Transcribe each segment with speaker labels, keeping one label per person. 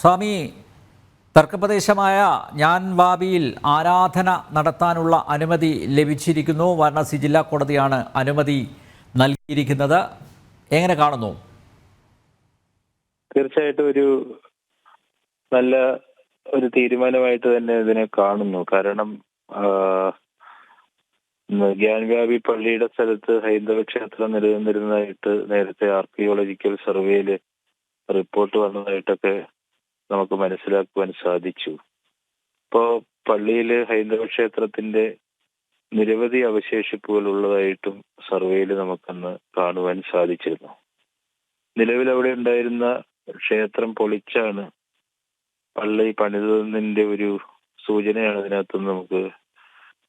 Speaker 1: സ്വാമി തർക്കപ്രദേശമായ ഞാൻ വാബിയിൽ ആരാധന നടത്താനുള്ള അനുമതി ലഭിച്ചിരിക്കുന്നു. വാരണാസി ജില്ലാ കോടതിയാണ് അനുമതി നൽകിയിരിക്കുന്നത്. എങ്ങനെ കാണുന്നു?
Speaker 2: തീർച്ചയായിട്ടും ഒരു നല്ല ഒരു തീരുമാനമായിട്ട് തന്നെ ഇതിനെ കാണുന്നു. കാരണം ഗ്യാൻവ്യാപി പള്ളിയുടെ സ്ഥലത്ത് ഹൈന്ദവ ക്ഷേത്രം നിലനിന്നിരുന്നതായിട്ട് നേരത്തെ ആർക്കിയോളജിക്കൽ സർവേയിൽ റിപ്പോർട്ട് വന്നതായിട്ടൊക്കെ നമുക്ക് മനസ്സിലാക്കുവാൻ സാധിച്ചു. ഇപ്പോ പള്ളിയിൽ ഹൈന്ദവ ക്ഷേത്രത്തിന്റെ നിരവധി അവശേഷിപ്പുകൾ ഉള്ളതായിട്ടും സർവേയിൽ നമുക്കന്ന് കാണുവാൻ സാധിച്ചിരുന്നു. നിലവിൽ അവിടെ ഉണ്ടായിരുന്ന ക്ഷേത്രം പൊളിച്ചാണ് പള്ളി പണിതതിന്റെ ഒരു സൂചനയാണ് ഇതിനകത്ത് നമുക്ക്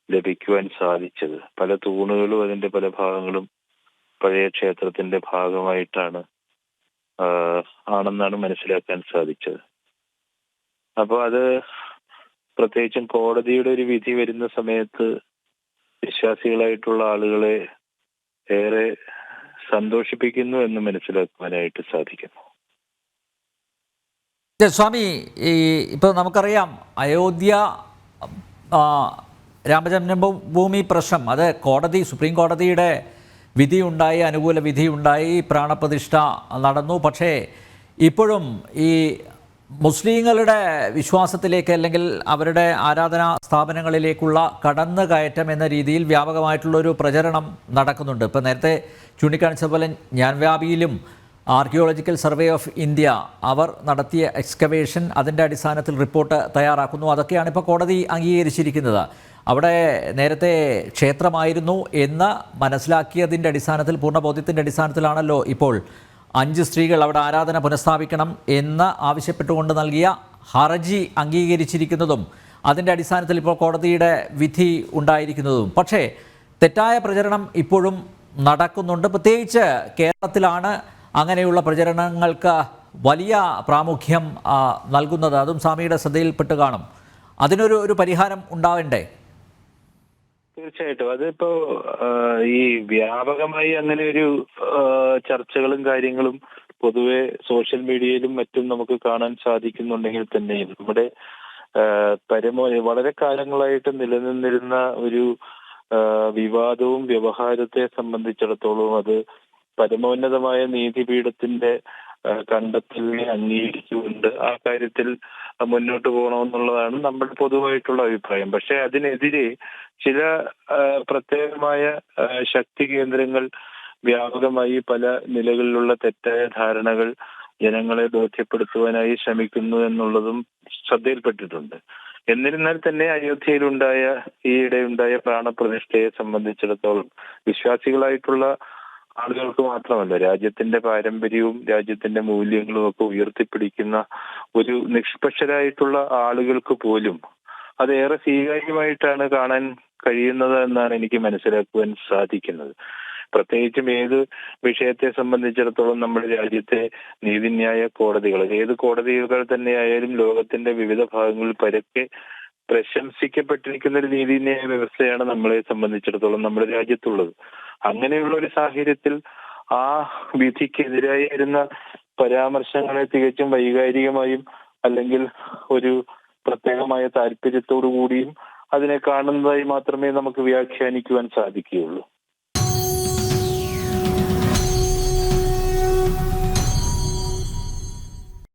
Speaker 2: ലഭിക്കുവാൻ സാധിച്ചത്. പല തൂണുകളും അതിന്റെ പല ഭാഗങ്ങളും പഴയ ക്ഷേത്രത്തിന്റെ ഭാഗമായിട്ടാണ് ആണെന്നാണ് മനസ്സിലാക്കാൻ സാധിച്ചത്. അപ്പോൾ അത് പ്രത്യേകിച്ചും കോടതിയുടെ ഒരു വിധി വരുന്ന സമയത്ത് വിശ്വാസികളായിട്ടുള്ള ആളുകളെ ഏറെ സന്തോഷിപ്പിക്കുന്നു എന്ന് മനസ്സിലാക്കുവാനായിട്ട് സാധിക്കുന്നു.
Speaker 1: സ്വാമി ഈ ഇപ്പോൾ നമുക്കറിയാം അയോധ്യ രാമജന്മഭൂമി പ്രശ്നം. അത് കോടതി സുപ്രീം കോടതിയുടെ വിധി ഉണ്ടായി അനുകൂല വിധി ഉണ്ടായി പ്രാണപ്രതിഷ്ഠ നടന്നു. പക്ഷേ ഇപ്പോഴും ഈ മുസ്ലിങ്ങളുടെ വിശ്വാസത്തിലേക്ക് അല്ലെങ്കിൽ അവരുടെ ആരാധനാ സ്ഥാപനങ്ങളിലേക്കുള്ള കടന്നു കയറ്റം എന്ന രീതിയിൽ വ്യാപകമായിട്ടുള്ളൊരു പ്രചരണം നടക്കുന്നുണ്ട്. ഇപ്പോൾ നേരത്തെ ചൂണ്ടിക്കാണിച്ച പോലെ ഞാൻവ്യാപിയിലും ആർക്കിയോളജിക്കൽ സർവേ ഓഫ് ഇന്ത്യ അവർ നടത്തിയ എക്സ്കവേഷൻ അതിന്റെ അടിസ്ഥാനത്തിൽ റിപ്പോർട്ട് തയ്യാറാക്കുന്നു. അതൊക്കെയാണ് ഇപ്പോൾ കോടതി അംഗീകരിച്ചിരിക്കുന്നത്. അവിടെ നേരത്തെ ക്ഷേത്രമായിരുന്നു എന്ന് മനസ്സിലാക്കിയതിന്റെ അടിസ്ഥാനത്തിൽ പൂർണബോധ്യത്തിന്റെ അടിസ്ഥാനത്തിലാണല്ലോ ഇപ്പോൾ അഞ്ച് സ്ത്രീകൾ അവിടെ ആരാധന പുനഃസ്ഥാപിക്കണം എന്ന് ആവശ്യപ്പെട്ടുകൊണ്ട് നൽകിയ ഹർജി അംഗീകരിച്ചിരിക്കുന്നതും അതിന്റെ അടിസ്ഥാനത്തിൽ ഇപ്പോൾ കോടതിയുടെ വിധി ഉണ്ടായിരിക്കുന്നതും. പക്ഷേ തെറ്റായ പ്രചരണം ഇപ്പോഴും നടക്കുന്നുണ്ട്. പ്രത്യേകിച്ച് കേരളത്തിലാണ് അങ്ങനെയുള്ള പ്രചരണങ്ങൾക്ക് വലിയ പ്രാമുഖ്യം നൽകുന്നത്. അതും സ്വാമിയുടെ ശ്രദ്ധയിൽപ്പെട്ട് കാണും. അതിനൊരു ഒരു പരിഹാരം ഉണ്ടാവണ്ടേ?
Speaker 2: തീർച്ചയായിട്ടും. അതിപ്പോ ഈ വ്യാപകമായി അങ്ങനെ ഒരു ചർച്ചകളും കാര്യങ്ങളും പൊതുവെ സോഷ്യൽ മീഡിയയിലും മറ്റും നമുക്ക് കാണാൻ സാധിക്കുന്നുണ്ടെങ്കിൽ തന്നെ നമ്മുടെ പരമോ വളരെ കാലങ്ങളായിട്ട് നിലനിന്നിരുന്ന ഒരു വിവാദവും വ്യവഹാരത്തെ സംബന്ധിച്ചിടത്തോളം അത് പരമോന്നതമായ നീതിപീഠത്തിന്റെ കണ്ടെത്തലിനെ അംഗീകരിച്ചുകൊണ്ട് ആ കാര്യത്തിൽ മുന്നോട്ട് പോകണമെന്നുള്ളതാണ് നമ്മുടെ പൊതുവായിട്ടുള്ള അഭിപ്രായം. പക്ഷെ അതിനെതിരെ ചില പ്രത്യേകമായ ശക്തി കേന്ദ്രങ്ങൾ വ്യാപകമായി പല നിലകളിലുള്ള തെറ്റായ ധാരണകൾ ജനങ്ങളെ ബോധ്യപ്പെടുത്തുവാനായി ശ്രമിക്കുന്നു എന്നുള്ളതും ശ്രദ്ധയിൽപ്പെട്ടിട്ടുണ്ട്. എന്നിരുന്നാൽ തന്നെ അയോധ്യയിലുണ്ടായ ഈയിടെ ഉണ്ടായ പ്രാണപ്രതിഷ്ഠയെ സംബന്ധിച്ചിടത്തോളം വിശ്വാസികളായിട്ടുള്ള ആളുകൾക്ക് മാത്രമല്ല രാജ്യത്തിന്റെ പാരമ്പര്യവും രാജ്യത്തിന്റെ മൂല്യങ്ങളും ഒക്കെ ഉയർത്തിപ്പിടിക്കുന്ന ഒരു നിഷ്പക്ഷരായിട്ടുള്ള ആളുകൾക്ക് പോലും അതേറെ സ്വീകാര്യമായിട്ടാണ് കാണാൻ കഴിയുന്നത് എന്നാണ് എനിക്ക് മനസ്സിലാക്കുവാൻ സാധിക്കുന്നത്. പ്രത്യേകിച്ചും ഏത് വിഷയത്തെ സംബന്ധിച്ചിടത്തോളം നമ്മുടെ രാജ്യത്തെ നീതിന്യായ കോടതികൾ ഏത് കോടതികൾ തന്നെയായാലും ലോകത്തിന്റെ വിവിധ ഭാഗങ്ങളിൽ പരക്കെ പ്രശംസിക്കപ്പെട്ടിരിക്കുന്ന ഒരു നീതിന്യായ വ്യവസ്ഥയാണ് നമ്മളെ സംബന്ധിച്ചിടത്തോളം നമ്മുടെ രാജ്യത്തുള്ളത്. അങ്ങനെയുള്ള ഒരു സാഹചര്യത്തിൽ ആ വിധിക്കെതിരായിരുന്ന പരാമർശങ്ങളെ തികച്ചും വൈകാരികമായും അല്ലെങ്കിൽ ഒരു പ്രത്യേകമായ താല്പര്യത്തോടു കൂടിയും അതിനെ കാണുന്നതായി മാത്രമേ നമുക്ക് വ്യാഖ്യാനിക്കുവാൻ സാധിക്കുകയുള്ളൂ.